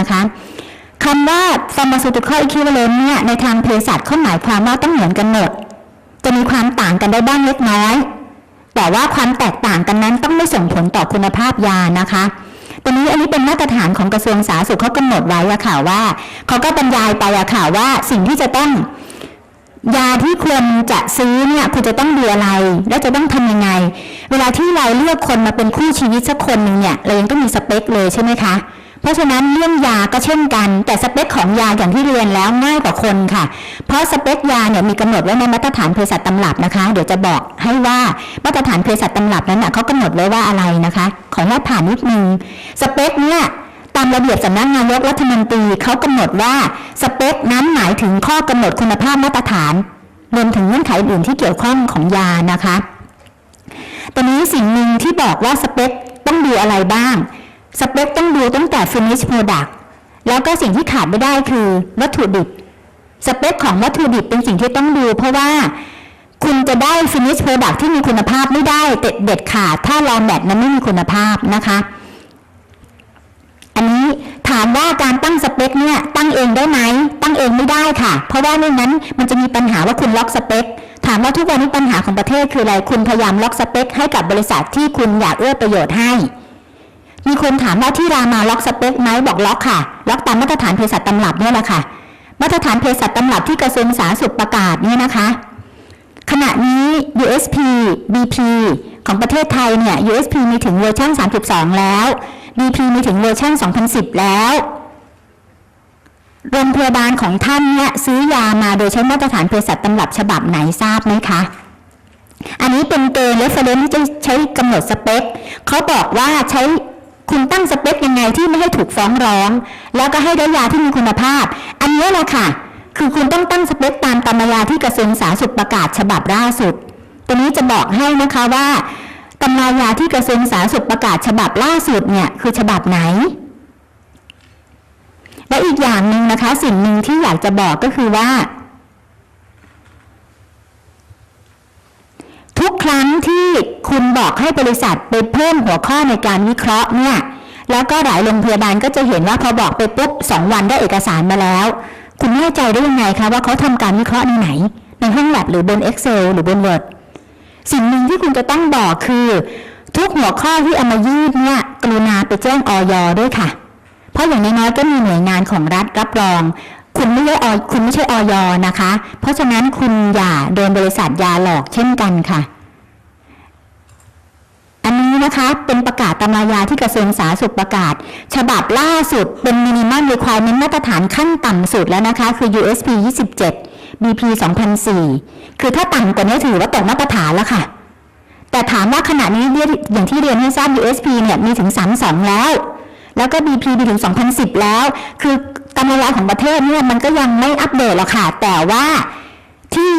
นะคะคำว่า pharmaceutical equivalent เนี่ยในทางเภสัชเขาหมายความว่าต้องเหมือนกันหมด จะมีความต่างกันได้บ้างเล็กน้อย แต่ว่าความแตกต่างกันนั้นต้องไม่ส่งผลต่อคุณภาพยานะคะตอนนี้อันนี้เป็นมาตรฐานของกระทรวงสาธารณสุขเขากำหนดไว้อะค่ะว่าเขาก็บรรยายไปอะค่ะว่าสิ่งที่จะต้องยาที่ควรจะซื้อเนี่ยคุณจะต้องดูอะไร และจะต้องทำยังไง เวลาที่เราเลือกคนมาเป็นคู่ชีวิตสักคนหนึ่งเนี่ยเรายังต้องมีสเปคเลยใช่ไหมคะ เพราะฉะนั้นเรื่องยาก็เช่นกัน แต่สเปคของยาอย่างที่เรียนแล้วง่ายกว่าคนค่ะ เพราะสเปคยาเนี่ยมีกำหนดไว้ในมาตรฐานเภสัชตำรับนะคะ เดี๋ยวจะบอกให้ว่ามาตรฐานเภสัชตำรับนั้นน่ะเขากำหนดไว้ว่าอะไรนะคะ ขออนุญาตผ่านนิดนึงสเปคเนี่ยตามระเบียบสำนักงานยกรัฐมนตรีเขากำหนดว่าสเปคนั้นหมายถึงข้อกำหนดคุณภาพมาตรฐานรวมถึงเงื่อนไขอื่นที่เกี่ยวข้องของยานะคะตอนนี้สิ่งหนึ่งที่บอกว่าสเปคต้องดูอะไรบ้าง สเปคต้องดูตั้งแต่ finish product แล้วก็สิ่งที่ขาดไม่ได้คือวัตถุดิบ สเปคของวัตถุดิบเป็นสิ่งที่ต้องดู เพราะว่าคุณจะได้ finish product ที่มีคุณภาพไม่ได้เด็ดเด็ดขาด ถ้ารองแมทนั้นไม่มีคุณภาพนะคะ อันนี้ถามว่าการตั้งสเปคเนี่ยตั้งเองได้ไหมตั้งเองไม่ได้ค่ะ เพราะว่าไม่งั้นมันจะมีปัญหาว่าคุณล็อกสเปคถามว่าทุกวันนี้ปัญหาของประเทศคืออะไรคุณพยายามล็อกสเปคให้กับบริษัทที่คุณอยากเอื้อประโยชน์ให้ มีคนถามว่าที่รามาล็อกสเปคไหมบอกล็อกค่ะ ล็อกตามมาตรฐานเภสัชตำรับเนี่ยแหละค่ะ มาตรฐานเภสัชตำรับที่กระทรวงสาธารณสุขประกาศเนี่ยนะคะ ขณะนี้ USP BP ของประเทศไทยเนี่ย USP มีถึงเวอร์ชัน32 แล้ว BP มีถึงเวอร์ชัน2010 แล้วโรงพยาบาลของท่านเนี่ยซื้อยามาโดยใช้มาตรฐานเภสัชตำรับฉบับไหนทราบไหมคะ อันนี้เป็นเกณฑ์ reference ที่จะใช้กำหนดสเปคเขาบอกว่าใช้ คุณตั้งสเปคยังไงที่ไม่ให้ถูกฟ้องร้อง แล้วก็ให้ได้ยาที่มีคุณภาพ อันนี้แหละค่ะ คือคุณต้องตั้งสเปคตามตำรายาที่กระทรวงสาธารณสุขประกาศฉบับล่าสุดตัวนี้จะบอกให้นะคะว่าตำรายาที่กระทรวงสาธารณสุขประกาศฉบับล่าสุดเนี่ยคือฉบับไหน และอีกอย่างหนึ่งนะคะ สิ่งหนึ่งที่อยากจะบอกก็คือว่า ทุกครั้งที่คุณบอกให้บริษัทไปเพิ่มหัวข้อในการวิเคราะห์เนี่ย แล้วก็หลายโรงพยาบาลก็จะเห็นว่าพอบอกไปปุ๊บสองวันได้เอกสารมาแล้ว คุณแน่ใจได้ยังไงคะว่าเขาทำการวิเคราะห์ในไหน ในห้องแลบหรือบน Excel หรือบน Word สิ่งหนึ่งที่คุณจะต้องบอกคือ ทุกหัวข้อที่เอามายื่นเนี่ยกรุณาไปแจ้งออยด้วยค่ะ เพราะอย่างน้อยๆก็มีหน่วยงานของรัฐรับรอง คุณไม่ใช่อคุณไม่ใช่ออยนะคะ เพราะฉะนั้นคุณอย่าโดนบริษัทยาหลอกเช่นกันค่ะ อันนี้นะคะเป็นประกาศตำรายาที่กระทรวงสาธารณสุขประกาศ ฉบับล่าสุดเป็นมินิมัม requirement มาตรฐานขั้นต่ำสุดแล้วนะคะ คือ USP 27 BP 2004 คือถ้าต่ำกว่านี้ถือว่าตกมาตรฐานแล้วค่ะ แต่ถามว่าขณะนี้เรียอย่างที่เรียนให้ทราบ USP เนี่ยมีถึง 32 แล้วแล้วก็ BP มีถึง 2010 แล้ว คือ ตำรายาของประเทศเนี่ยมันก็ยังไม่อัปเดตหรอกค่ะ แต่ว่าที่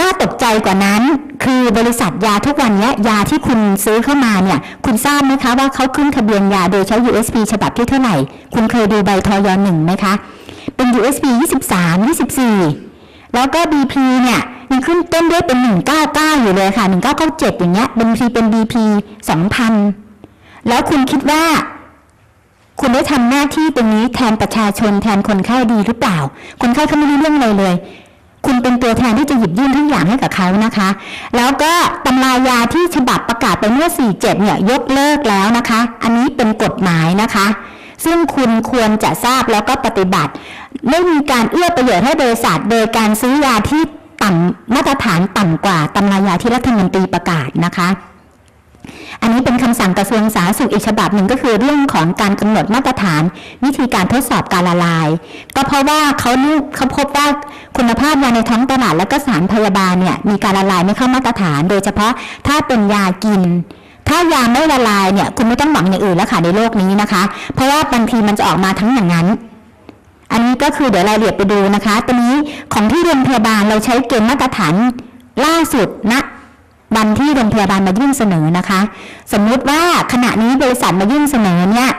น่าตกใจกว่านั้น คือบริษัทยาทุกวันนี้ยาที่คุณซื้อเข้ามาเนี่ย คุณทราบไหมคะว่าเขาขึ้นทะเบียนยาโดยใช้ USP ฉบับที่เท่าไหร่ คุณเคยดูใบทอยหนึ่งไหมคะ เป็น USP 23 24 แล้วก็ BP เนี่ยยังขึ้นต้นด้วยเป็น 199 อยู่เลยค่ะ 1997 อย่างเงี้ย BP เป็น BP 2000 แล้วคุณคิดว่า คุณได้ทำหน้าที่ตรงนี้แทนประชาชนแทนคนไข้ดีหรือเปล่า คนไข้เขาไม่รู้เรื่องอะไรเลย คุณเป็นตัวแทนที่จะหยิบยื่นทุกอย่างให้กับเขานะคะ แล้วก็ตำรายาที่ฉบับประกาศไปเมื่อ 47 เนี่ยยกเลิกแล้วนะคะ อันนี้เป็นกฎหมายนะคะ ซึ่งคุณควรจะทราบแล้วก็ปฏิบัติ ไม่มีการเอื้อประโยชน์ให้บริษัท โดยการซื้อยาที่ต่ำมาตรฐานต่ำกว่าตำรายาที่รัฐมนตรีประกาศนะคะ อันนี้เป็นคำสั่งกระทรวงสาธารณสุขอีกฉบับหนึ่งก็คือเรื่องของการกำหนดมาตรฐาน วิธีการทดสอบการละลาย ก็เพราะว่าเขาเขาพบว่าคุณภาพยาในท้องตลาดและก็สารพยาบาลเนี่ยมีการละลายไม่เข้ามาตรฐาน โดยเฉพาะถ้าเป็นยากิน ถ้ายาไม่ละลายเนี่ยคุณไม่ต้องหวังอย่างอื่นแล้วค่ะในโลกนี้นะคะ เพราะว่าบางทีมันจะออกมาทั้งอย่างนั้น อันนี้ก็คือเดี๋ยวรายละเอียดไปดูนะคะตัวนี้ของที่โรงพยาบาลเราใช้เกณฑ์มาตรฐานล่าสุดณ วันที่โรงพยาบาลมายื่นเสนอนะคะ สมมุติว่าขณะนี้บริษัทมายื่นเสนอเนี่ย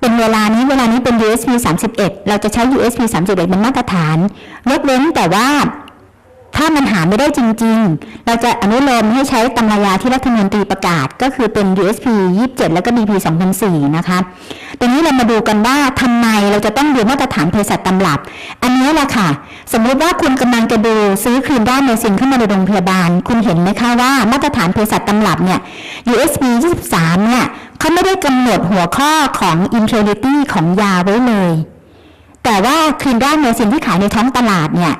เป็นเวลานี้เวลานี้เป็น USP 31 เราจะใช้ USP 31 เป็นมาตรฐาน ยกเว้นแต่ว่า ถ้ามันหาไม่ได้จริง ๆ เราจะอนุโลมให้ใช้ตำรายาที่รัฐมนตรีประกาศก็คือเป็น USP 27 แล้วก็ BP 2004 นะคะ ตรงนี้เรามาดูกันว่าทำไมเราจะต้องดูมาตรฐานเภสัชตำรับ อันนี้แหละค่ะ สมมุติว่าคุณกำลังจะดูซื้อครีมด้านเมซินเข้ามาในโรงพยาบาล คุณเห็นไหมคะว่ามาตรฐานเภสัชตำรับเนี่ย USP 23 เนี่ยเขาไม่ได้กำหนดหัวข้อของ impurity ของยาไว้เลย แต่ว่าครีมด้านเมซินที่ขายในท้องตลาดเนี่ย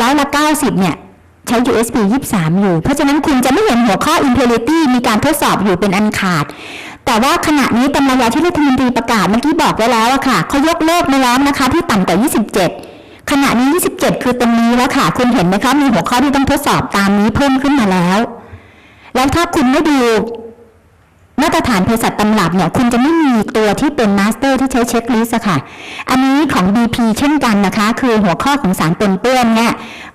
ร้อยละ 90 เนี่ย ใช้ USB 23 อยู่ เพราะฉะนั้นคุณจะไม่เห็นหัวข้อ impurity มีการทดสอบอยู่เป็นอันขาด แต่ว่าขณะนี้ตำรายาที่รัฐมนตรีประกาศเมื่อกี้บอกไว้แล้วอะค่ะเขายกเลิกมาแล้วนะคะ ที่ต่ำกว่า 27 ขณะนี้ 27 คือตรงนี้แล้วค่ะ คุณเห็นไหมคะมีหัวข้อที่ต้องทดสอบตามนี้เพิ่มขึ้นมาแล้ว แล้วถ้าคุณไม่ดู มาตรฐานเภสัชตำรับเนี่ยคุณจะไม่มีตัวที่เป็นมาสเตอร์ที่ใช้เช็คลิสต์ค่ะ อันนี้ของ BP เช่นกันนะคะ คือหัวข้อของสารปนเปื้อนเนี่ย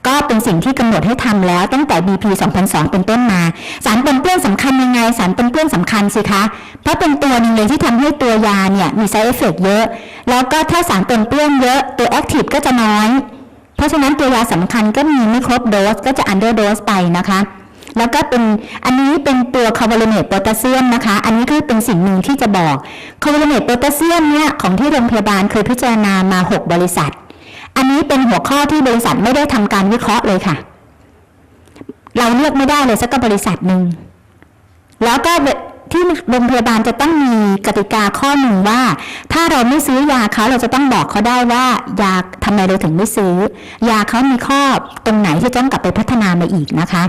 ก็เป็นสิ่งที่กำหนดให้ทำแล้วตั้งแต่ BP 2002 เป็นต้นมา สารปนเปื้อนสำคัญยังไง สารปนเปื้อนสำคัญสิคะ เพราะเป็นตัวหนึงเลยที่ทำให้ตัวยาเนี่ยมี side effect เยอะ แล้วก็ถ้าสารปนเปื้อนเยอะตัว active ก็จะน้อย เพราะฉะนั้นตัวยาสำคัญก็มีไม่ครบโดสก็จะ under dose ไปนะคะ แล้วก็เป็นอันนี้เป็นตัวคาร์บอเนตโพแทสเซียมนะคะ อันนี้ก็เป็นสิ่งหนึ่งที่จะบอกคาร์บอเนตโพแทสเซียมเนี่ยของที่โรงพยาบาลเคยพิจารณามา 6 บริษัท อันนี้เป็นหัวข้อที่บริษัทไม่ได้ทำการวิเคราะห์เลยค่ะ เราเลือกไม่ได้เลยสักบริษัทหนึ่งแล้วก็ ที่โรงพยาบาลจะต้องมีกติกาข้อหนึ่งว่า ถ้าเราไม่ซื้อยาเขาเราจะต้องบอกเขาได้ว่ายาทำไมเราถึงไม่ซื้อ ยาเขามีข้อตรงไหนที่ต้องกลับไปพัฒนามาอีกนะคะ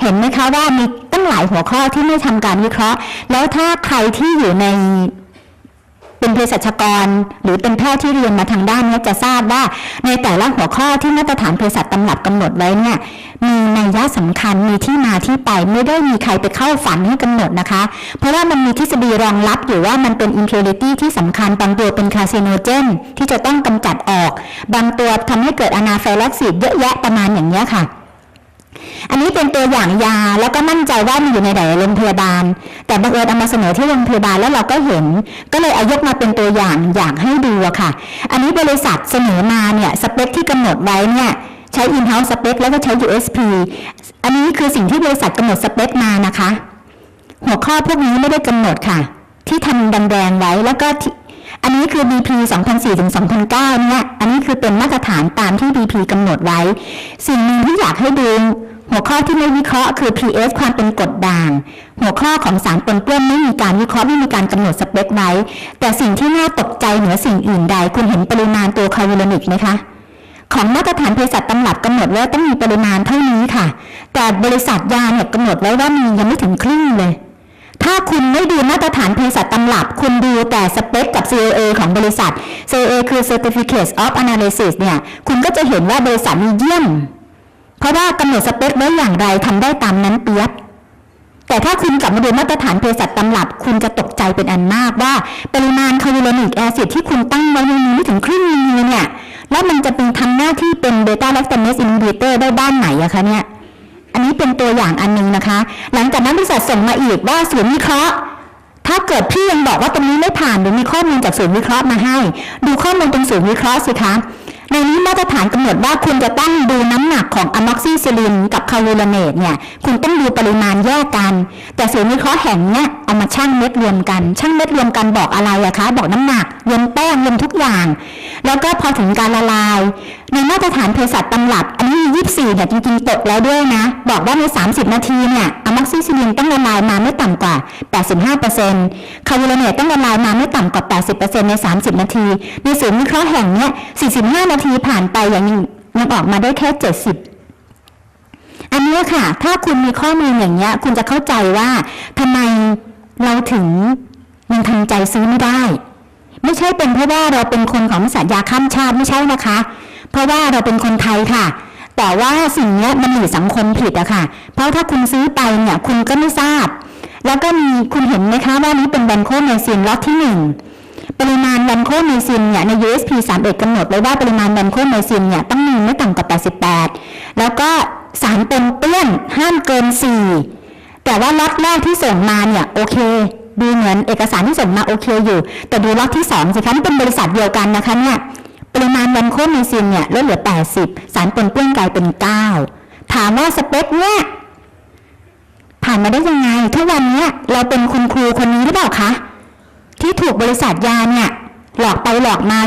เห็นไหมคะว่ามีตั้งหลายหัวข้อที่ไม่ทำการวิเคราะห์ แล้วถ้าใครที่อยู่ใน เป็นเภสัชกร หรือเป็นแพทย์ที่เรียนมาทางด้านนี้จะทราบว่า ในแต่ละหัวข้อที่มาตรฐานเภสัชตำรับกำหนดไว้เนี่ยมีนัยยะสำคัญมีที่มาที่ไปไม่ได้มีใครไปเข้าฝันให้กำหนดนะคะ เพราะว่ามันมีทฤษฎีรองรับอยู่ว่ามันเป็น impurity ที่สำคัญบางตัวเป็น carcinogen ที่จะต้องกำจัดออก บางตัวทำให้เกิดอนาไฟลักซิสเยอะแยะประมาณอย่างนี้ค่ะ อันนี้เป็นตัวอย่างยาแล้วก็มั่นใจว่ามันอยู่ในหลโรงพยาบาล แต่บังเอิญเอามาเสนอที่โรงพยาบาลแล้วเราก็เห็น ก็เลยเอายกมาเป็นตัวอย่างอยากให้ดูอะค่ะ อันนี้บริษัทเสนอมาเนี่ยสเปคที่กำหนดไว้เนี่ยใช้ in-house สเปคแล้วก็ใช้ USP อันนี้คือสิ่งที่บริษัทกำหนดสเปคมานะคะ หัวข้อพวกนี้ไม่ได้กำหนดค่ะ ที่ทำแดงๆไว้แล้วก็อันนี้คือ BP 2004ถึง2009เนี่ยอันนี้คือเป็นมาตรฐานตามที่ BP กำหนดไว้ สิ่งหนึ่งที่อยากให้ดู หัวข้อที่ไม่วิเคราะห์คือ PS ความเป็นกรดด่าง หัวข้อของสารปนเปื้อนไม่มีการวิเคราะห์ไม่มีการกำหนดสเปคไว้ แต่สิ่งที่น่าตกใจเหนือสิ่งอื่นใด คุณเห็นปริมาณตัวคาร์บูโรนิกไหมคะของมาตรฐานเภสัชตำรับกำหนดไว้ต้องมีปริมาณเท่านี้ค่ะ แต่บริษัทยาเนี่ยกำหนดไว้ว่ามียังไม่ถึงครึ่งเลย ถ้าคุณไม่ดูมาตรฐานเภสัชตำรับ คุณดูแต่สเปคกับ CAA ของบริษัท CAA คือ Certificate of Analysis เนี่ย คุณก็จะเห็นว่าบริษัทมีเยี่ยม เพราะว่ากำหนดสเปคไว้อย่างไรทำได้ตามนั้นเปียบแต่ถ้าคุณกลับมาดูมาตรฐานเภสัชตำรับ คุณจะตกใจเป็นอันมากว่าปริมาณคาร์บูโรนิกแอซิดที่คุณตั้งไว้ยังมีไม่ถึงครึ่งมิลลิเนี่ย แล้วมันจะเป็นทำหน้าที่เป็นเบต้าแลคตาเมสอินฮิบิเตอร์ได้ด้านไหนอะคะเนี่ย อันนี้เป็นตัวอย่างอันหนึงนะคะ หลังจากนั้นบริษัทส่งมาอีกว่าศูนย์วิเคราะห์ ถ้าเกิดพี่ยังบอกว่าตรงนี้ไม่ผ่านหรือมีข้อมูลจากศูนย์วิเคราะห์มาให้ ดูข้อมูลตรงศูนย์วิเคราะห์สิคะ ในนี้มาตรฐานกำหนดว่าคุณจะต้องดูน้ำหนักของอะม็อกซิซิลินกับคารูลาเนตเนี่ย คุณต้องดูปริมาณแยกกัน แต่ศูนย์วิเคราะห์แห่งเนี้ยเอามาชั่งเม็ดรวมกันชั่งเม็ดรวมกันบอกอะไรอะคะ บอกน้ำหนักรวมแป้งรวมทุกอย่าง แล้วก็พอถึงการละลาย ในมาตรฐานเภสัชตำรับ อันนี้มี24เนี่ยจริงๆตกแล้วด้วยนะ บอกว่าใน 30 นาทีเนี่ยอะม็อกซิซิลินต้องละลายมาไม่ต่ำกว่า 85%คาร์บูโรเนตต้องละลายมาไม่ต่ำกว่า 80%ใน 30 นาที ในศูนย์วิเคราะห์แห่งเนี้ย45นาทีผ่านไปยังยังออกมาได้แค่70อันนี้ค่ะ ถ้าคุณมีข้อมูลอย่างเงี้ย คุณจะเข้าใจว่าทำไมเราถึงยังทำใจซื้อไม่ได้ ไม่ใช่เป็นเพราะว่าเราเป็นคนของบริษัทยาข้ามชาติไม่ใช่นะคะ เพราะว่าเราเป็นคนไทยค่ะ แต่ว่าสิ่งนี้มันหนีสังคมผิดอะค่ะ เพราะถ้าคุณซื้อไปเนี่ยคุณก็ไม่ทราบ แล้วก็มีคุณเห็นไหมคะว่านี้เป็นแบนโคเมซินล็อตที่หนึ่ง ปริมาณแวมโคไมซินเนี่ยใน USP 31กำหนดไว้ว่าปริมาณแวมโคไมซินเนี่ยต้องมีไม่ต่ำกว่า 88 แล้วก็สารเป็นเปื้อนห้ามเกิน 4 แต่ว่าล็อตแรกที่ส่งมาเนี่ยโอเคดูเหมือนเอกสารที่ส่งมาโอเคอยู่ แต่ดูล็อตที่ 2 สิคะนี่เป็นบริษัทเดียวกันนะคะเนี่ยปริมาณแวมโคไมซินเนี่ยลดเหลือ 80 สารเปนเปื้อนกลายเป็น 9 ถามว่าสเปคเนี่ยผ่านมาได้ยังไงถ้าวันนี้เราเป็นคุณครูคนนี้หรือเปล่าคะ ที่ถูกบริษัทยาเนี่ยหลอกไปหลอกมา